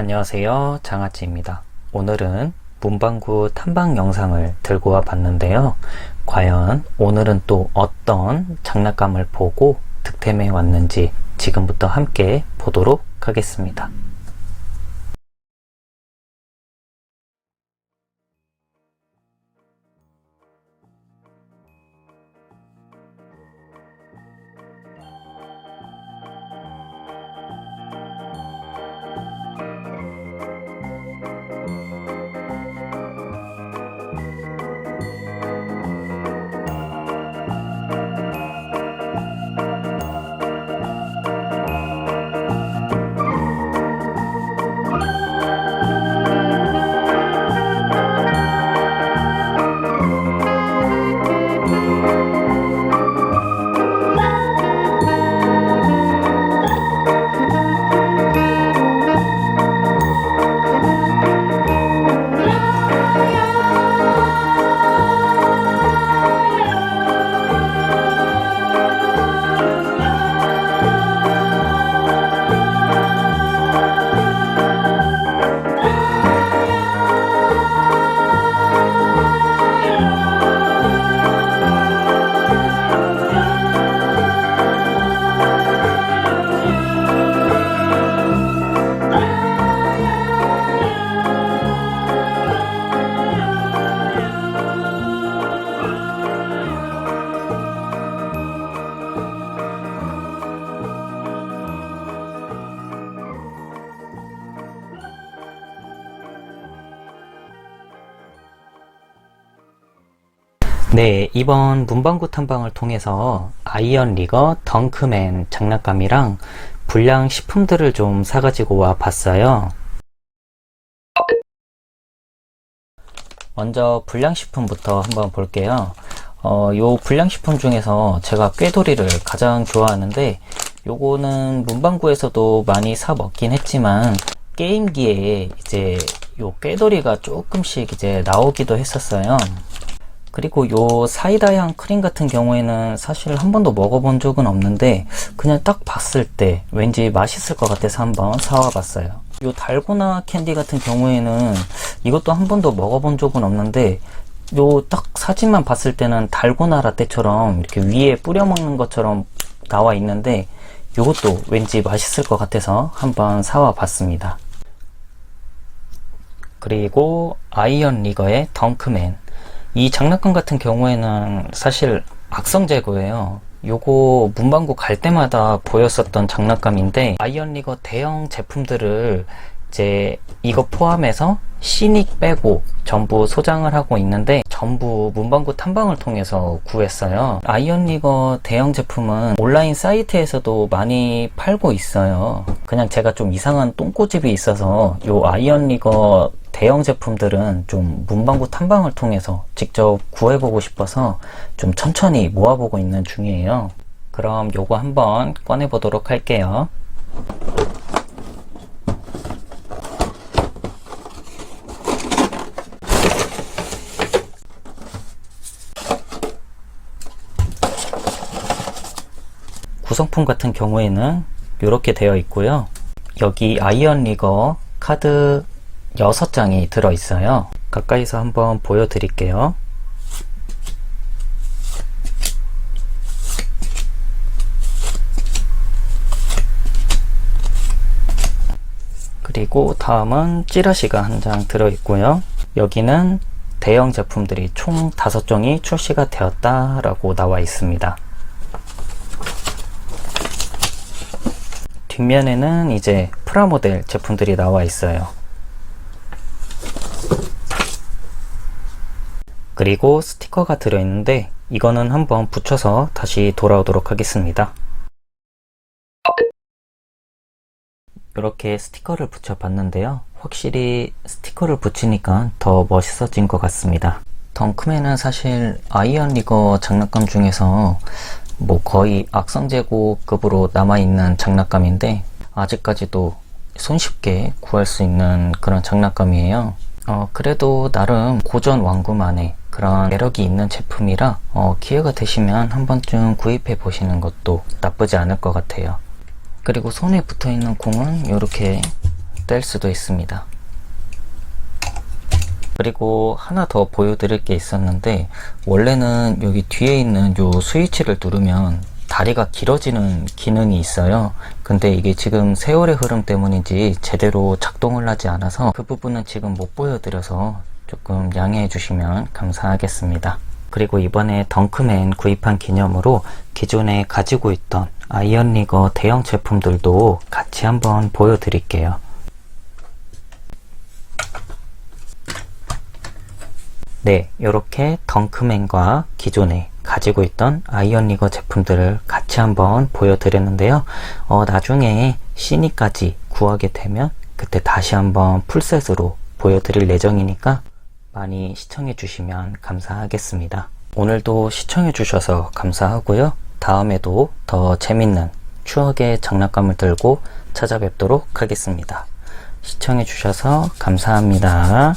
안녕하세요. 장아찌입니다. 오늘은 문방구 탐방 영상을 들고 와 봤는데요. 과연 오늘은 또 어떤 장난감을 보고 득템해 왔는지 지금부터 함께 보도록 하겠습니다 네, 이번 문방구 탐방을 통해서 아이언 리거 덩크맨 장난감이랑 불량 식품들을 좀 사가지고 와 봤어요. 먼저 불량식품부터 한번 볼게요. 어, 요 불량식품 중에서 제가 꾀돌이를 가장 좋아하는데 요거는 문방구에서도 많이 사 먹긴 했지만 게임기에 이제 요 꾀돌이가 조금씩 이제 나오기도 했었어요. 그리고 요 사이다향 크림 같은 경우에는 사실 한 번도 먹어본 적은 없는데 그냥 딱 봤을 때 왠지 맛있을 것 같아서 한번 사와 봤어요. 요 달고나 캔디 같은 경우에는 이것도 한 번도 먹어본 적은 없는데 요 딱 사진만 봤을 때는 달고나 라떼처럼 이렇게 위에 뿌려 먹는 것처럼 나와 있는데 요것도 왠지 맛있을 것 같아서 한번 사와 봤습니다. 그리고 아이언 리거의 덩크맨 이 장난감 같은 경우에는 사실 악성 재고예요. 요거 문방구 갈 때마다 보였었던 장난감인데 아이언 리거 대형 제품들을 이제 이거 포함해서 시닉 빼고 전부 소장을 하고 있는데 전부 문방구 탐방을 통해서 구했어요. 아이언 리거 대형 제품은 온라인 사이트에서도 많이 팔고 있어요. 그냥 제가 좀 이상한 똥꼬집이 있어서 요 아이언 리거 대형 제품들은 좀 문방구 탐방을 통해서 직접 구해보고 싶어서 좀 천천히 모아보고 있는 중이에요. 그럼 요거 한번 꺼내보도록 할게요. 구성품 같은 경우에는 이렇게 되어 있고요. 여기 아이언 리거 카드 6장이 들어 있어요. 가까이서 한번 보여드릴게요. 그리고 다음은 찌라시가 한 장 들어 있고요. 여기는 대형 제품들이 총 5종이 출시가 되었다 라고 나와 있습니다. 뒷면에는 이제 프라모델 제품들이 나와 있어요. 그리고 스티커가 들어있는데 이거는 한번 붙여서 다시 돌아오도록 하겠습니다. 이렇게 스티커를 붙여봤는데요. 확실히 스티커를 붙이니까 더 멋있어진 것 같습니다. 덩크맨은 사실 아이언 리거 장난감 중에서 뭐 거의 악성 재고급으로 남아있는 장난감인데 아직까지도 손쉽게 구할 수 있는 그런 장난감이에요. 어, 그래도 나름 고전 완구만의 그런 매력이 있는 제품이라 어, 기회가 되시면 한 번쯤 구입해 보시는 것도 나쁘지 않을 것 같아요. 그리고 손에 붙어 있는 공은 이렇게 뗄 수도 있습니다. 그리고 하나 더 보여드릴 게 있었는데 원래는 여기 뒤에 있는 요 스위치를 누르면 다리가 길어지는 기능이 있어요. 근데 이게 지금 세월의 흐름 때문인지 제대로 작동을 하지 않아서 그 부분은 지금 못 보여드려서 조금 양해해 주시면 감사하겠습니다. 그리고 이번에 덩크맨 구입한 기념으로 기존에 가지고 있던 아이언리거 대형 제품들도 같이 한번 보여드릴게요. 네, 이렇게 덩크맨과 기존에 가지고 있던 아이언리거 제품들을 같이 한번 보여드렸는데요. 어, 나중에 시니까지 구하게 되면 그때 다시 한번 풀셋으로 보여드릴 예정이니까 많이 시청해 주시면 감사하겠습니다. 오늘도 시청해 주셔서 감사하고요. 다음에도 더 재밌는 추억의 장난감을 들고 찾아뵙도록 하겠습니다. 시청해 주셔서 감사합니다.